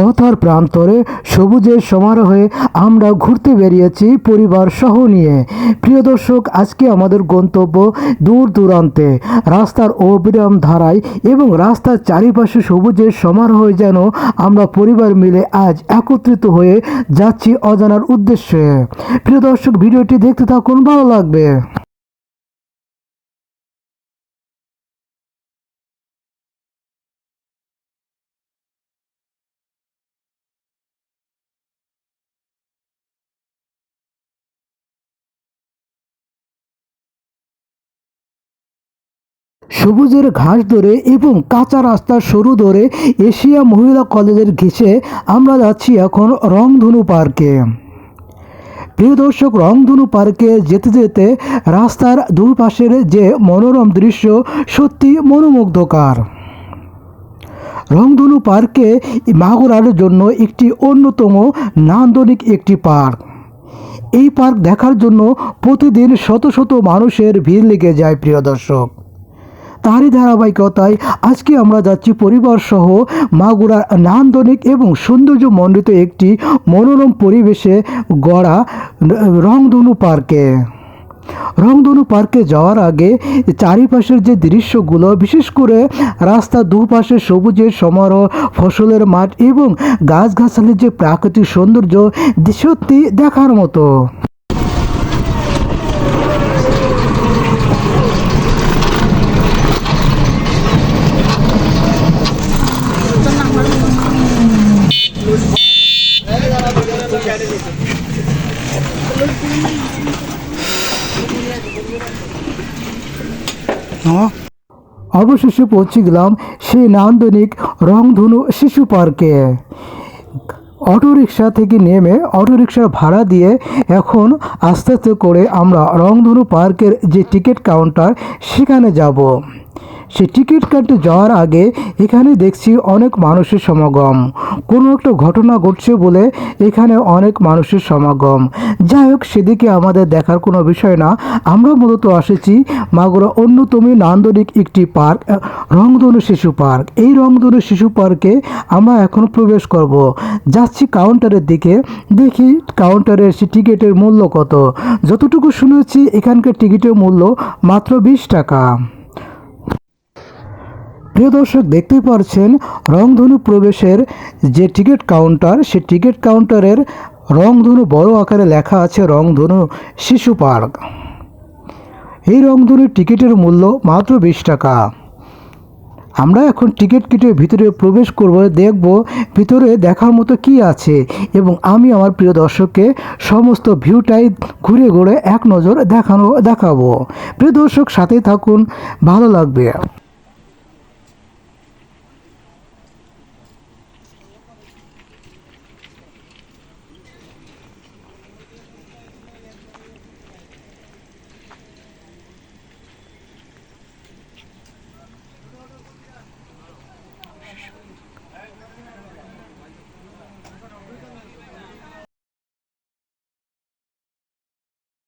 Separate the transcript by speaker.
Speaker 1: পথ আর প্রান্তরে সবুজের সমারোহে আমরা ঘুরতে বেরিয়েছি পরিবার সহ নিয়ে। প্রিয় দর্শক, আজকে আমাদের গন্তব্য দূর দূরান্তে। রাস্তার অবিরাম ধারায় এবং রাস্তার চারিপাশে সবুজের সমারোহে যেন আমরা পরিবার মিলে আজ একত্রিত হয়ে যাচ্ছি অজানার উদ্দেশ্যে। প্রিয় দর্শক, ভিডিওটি দেখতে থাকুন, ভালো লাগবে। সবুজের ঘাস ধরে এবং কাঁচা রাস্তার সরু ধরে এশিয়া মহিলা কলেজের ঘেঁষে আমরা যাচ্ছি এখন রংধনু পার্কে। প্রিয় দর্শক, রংধনু পার্কে যেতে যেতে রাস্তার দুপাশের যে মনোরম দৃশ্য সত্যি মনোমুগ্ধকর। রংধনু পার্কে মাগুরার জন্য একটি অন্যতম নান্দনিক একটি পার্ক। এই পার্ক দেখার জন্য প্রতিদিন শত শত মানুষের ভিড় লেগে যায়, প্রিয় দর্শক। তারই ধারাবাহিকতায় আজকে আমরা যাচ্ছি পরিবার সহ মাগুরার নান্দনিক এবং সৌন্দর্য মণ্ডিত একটি মনোরম পরিবেশে গড়া রংধনু পার্কে। রংধনু পার্কে যাওয়ার আগে চারিপাশের যে দৃশ্যগুলো, বিশেষ করে রাস্তার দুপাশে সবুজের সমারোহ, ফসলের মাঠ এবং গাছগাছালির যে প্রাকৃতিক সৌন্দর্য, সত্যি দেখার মতো। অবশেষে পৌঁছে গেলাম সেই নান্দনিক রংধনু শিশু পার্কে। অটোরিকশা থেকে নেমে অটোরিকশার ভাড়া দিয়ে এখন আস্তে আস্তে করে আমরা রংধনু পার্কের যে টিকিট কাউন্টার, সেখানে যাব। সে টিকিট কাটতে যাওয়ার আগে এখানে দেখছি অনেক মানুষের সমাগম। কোনো একটা ঘটনা ঘটছে বলে এখানে অনেক মানুষের সমাগম। যাই হোক, সেদিকে আমাদের দেখার কোনো বিষয় না। আমরা মূলত এসেছি মাগুরা অন্যতম নান্দনিক একটি পার্ক রংধনু শিশু পার্ক। এই রংধনু শিশু পার্কে আমরা এখন প্রবেশ করব। যাচ্ছি কাউন্টারের দিকে। দেখি কাউন্টারের সে টিকিটের মূল্য কত। যতটুকু শুনেছি, এখানকার টিকিটের মূল্য মাত্র বিশ টাকা। প্রিয় দর্শক, দেখতেই পারছেন রংধনু প্রবেশের যে টিকিট কাউন্টার সে টিকিট কাউন্টারের রংধনু বড় আকারে লেখা আছে রংধনু শিশু পার্ক। এই রংধনুর টিকিটের মূল্য মাত্র বিশ টাকা। আমরা এখন টিকিট কেটে ভিতরে প্রবেশ করব, দেখব ভিতরে দেখার মতো কি আছে এবং আমি আমার প্রিয় দর্শককে সমস্ত ভিউটাই ঘুরে ঘুরে এক নজর দেখানো, দেখাবো। প্রিয় দর্শক, সাথেই থাকুন, ভালো লাগবে।